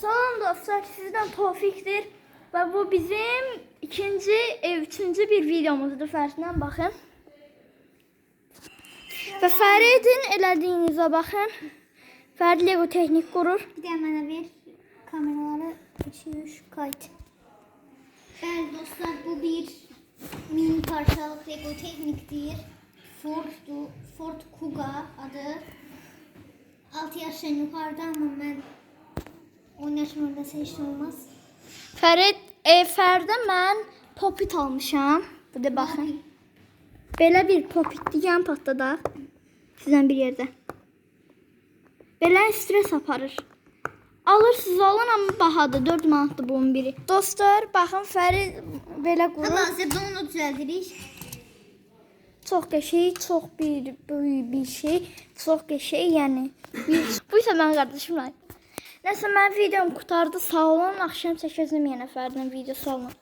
Salam dostlar, sizden Tofik'tir. Ve bu bizim ikinci, e, üçüncü bir videomuzdur. Fərdindən baxın. Və Fəridin elədiyinizə baxın. Fərdi Lego texnik qurur. Bir de bana ver kameraları açıyor kayıt. Bəli dostlar bu bir mini parçalık Lego tekniktir. Ford'du. Ford Kuga adı. 6 yaşdan yukarıda ama ben 10 yaşımda seçtim olmaz. Fərid, e, Fərdə mən popit almışam. Bu da baxın. Belə bir popitdir, yan patladaq. Sizdən bir yerdə. Belə stres aparır. Alırsınız alın amma bahadır. 4 manatdır bunun biri. Dostlar, baxın Fərid belə qurur. Ama hazırda onu düzeldirik. Çox qəşəng, çox bir böyük bir şey, çox qəşəng, yəni. Bir, bu isə mənim qardaşımla. Nəsə mənim videom qurtardı. Sağ olun. Axşam çəkəcəm yenə Fərdin videosu olun.